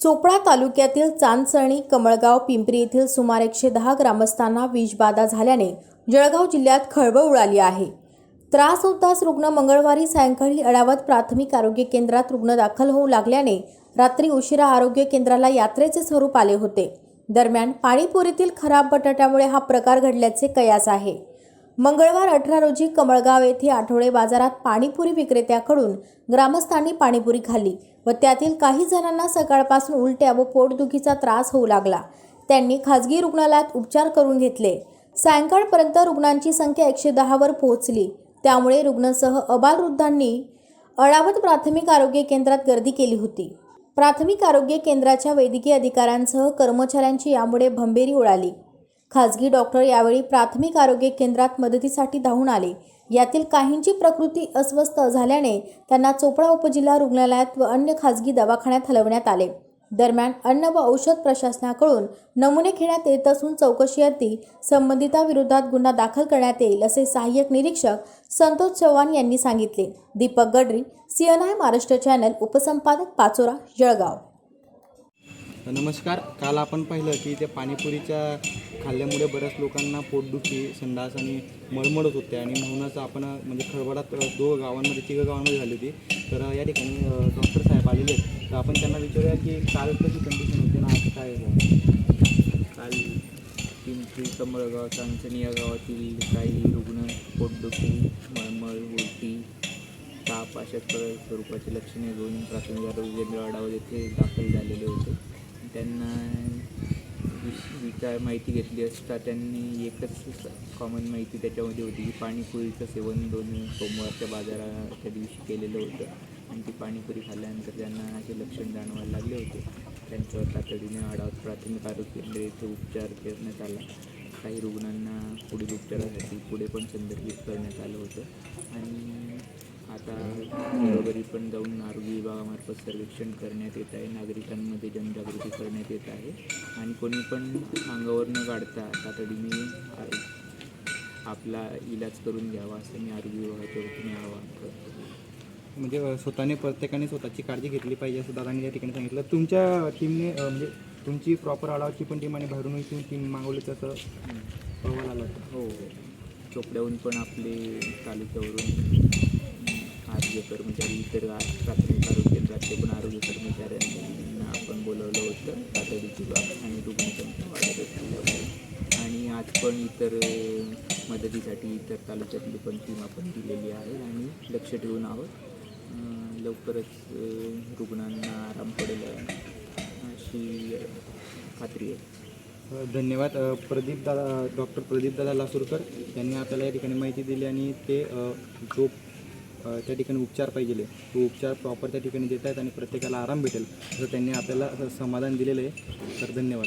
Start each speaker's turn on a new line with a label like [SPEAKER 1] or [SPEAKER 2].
[SPEAKER 1] चोपडा तालुक्यातील चांदसणी कमळगाव पिंपरी येथील सुमारे एकशे दहा ग्रामस्थांना विषबाधा झाल्याने जळगाव जिल्ह्यात खळबळ उडाली आहे. त्रास होताच रुग्ण मंगळवारी सायंकाळी अडावत प्राथमिक आरोग्य केंद्रात रुग्ण दाखल होऊ लागल्याने रात्री उशिरा आरोग्य केंद्राला यात्रेचे स्वरूप आले होते. दरम्यान पाणीपुरीतील खराब बटाट्यामुळे हा प्रकार घडल्याचे कयास आहे. मंगळवार अठरा रोजी कमळगाव येथे आठवडे बाजारात पाणीपुरी विक्रेत्याकडून ग्रामस्थांनी पाणीपुरी खाल्ली व त्यातील काही जणांना सकाळपासून उलट्या व पोटदुखीचा त्रास होऊ लागला. त्यांनी खाजगी रुग्णालयात उपचार करून घेतले. सायंकाळपर्यंत रुग्णांची संख्या एकशे दहावर पोहोचली. त्यामुळे रुग्णसह अबालवृद्धांनी अडावत प्राथमिक आरोग्य केंद्रात गर्दी केली होती. प्राथमिक आरोग्य केंद्राच्या वैद्यकीय अधिकाऱ्यांसह कर्मचाऱ्यांची यामुळे भंबेरी उडाली खाजगी डॉक्टर यावेळी प्राथमिक आरोग्य केंद्रात मदतीसाठी धावून आले. यातील काहींची प्रकृती अस्वस्थ झाल्याने त्यांना चोपडा उपजिल्हा रुग्णालयात व अन्य खाजगी दवाखान्यात हलवण्यात आले. दरम्यान अन्न व औषध प्रशासनाकडून नमुने घेण्यात येत असून चौकशीअर्थी संबंधिताविरोधात गुन्हा दाखल करण्यात येईल असे सहाय्यक निरीक्षक संतोष चव्हाण यांनी सांगितले. दीपक गडरी सीएनआय महाराष्ट्र चॅनल उपसंपादक पाचोरा जळगाव.
[SPEAKER 2] नमस्कार काल आपण पाहिलं की त्या पाणीपुरीच्या खाल्ल्यामुळे बऱ्याच लोकांना पोटदुखी संडास आणि मळमळत होते आणि म्हणूनच आपण म्हणजे खळबळात दो दोन गावांमध्ये तिघं गावांमध्ये झाली होती. तर या ठिकाणी डॉक्टर साहेब आलेले आहेत. तर आपण त्यांना विचारूया की काल कशी कंडिशन होती ना आज काय
[SPEAKER 3] काल पिंपरी कमळगाव चांचणी या गावातील काही रुग्ण पोटदुखी मळमळ उलटी ताप अशा स्वरूपाची लक्षणे घेऊन प्राथमिक आरोग्य केंद्र आढावा येथे दाखल झालेले होते. त्यांना विचार माहिती घेतली असता त्यांनी एकच कॉमन माहिती त्याच्यामध्ये होती की पाणीपुरीचं सेवन दोन सोमवारच्या बाजाराच्या दिवशी केलेलं होतं. आणि ती पाणीपुरी खाल्ल्यानंतर त्यांना असे लक्षण जाणवायला लागले होते. त्यांच्यावर तातडीने आढावत प्राथमिक आरोग्य केंद्र येथे उपचार करण्यात आला. काही रुग्णांना पुढील उपचारासाठी पुढे पण संदर्भित करण्यात आलं होतं. आणि आता घरोघरी पण जाऊन आरोग्य विभागामार्फत सर्वेक्षण करण्यात येत आहे. नागरिकांमध्ये जनजागृती करण्यात येत आहे. आणि कोणी पण अंगावर न काढता तातडीने आपला इलाज करून घ्यावा असं मी आरोग्य विभागाच्या वतीने आवाहन करतो.
[SPEAKER 2] म्हणजे स्वतःने प्रत्येकाने स्वतःची काळजी घेतली पाहिजे असं दादांनी या ठिकाणी सांगितलं. तुमच्या टीमने म्हणजे तुमची प्रॉपर आढावाची पण टीम आणि बाहेरून टीम मागवली तसं अहवाल आला होता.
[SPEAKER 3] हो हो. चोपड्याहून पण आपले तालुक्यावरून आरोग्य कर्मचारी इतर प्राथमिक आरोग्य केंद्रातले पण आरोग्य कर्मचाऱ्यांना आपण बोलवलं होतं. तातडीची बाब आणि रुग्णसंख्या वाढत असल्यामुळे. आणि आज पण इतर मदतीसाठी इतर तालुक्यातली पण टीम आपण दिलेली आहे आणि लक्ष ठेवून आहोत. लवकरच रुग्णांना आराम पडेल अशी खात्री आहे.
[SPEAKER 2] धन्यवाद. प्रदीप दादा डॉक्टर प्रदीप दादा लासूरकर यांनी आपल्याला या ठिकाणी माहिती दिली आणि ते जो त्या ठिकाणी उपचार पाहिजे. तो उपचार प्रॉपर त्या ठिकाणी देत आहेत आणि प्रत्येकाला आराम भेटेल. असं त्यांनी आपल्याला समाधान दिलेलं आहे. तर धन्यवाद.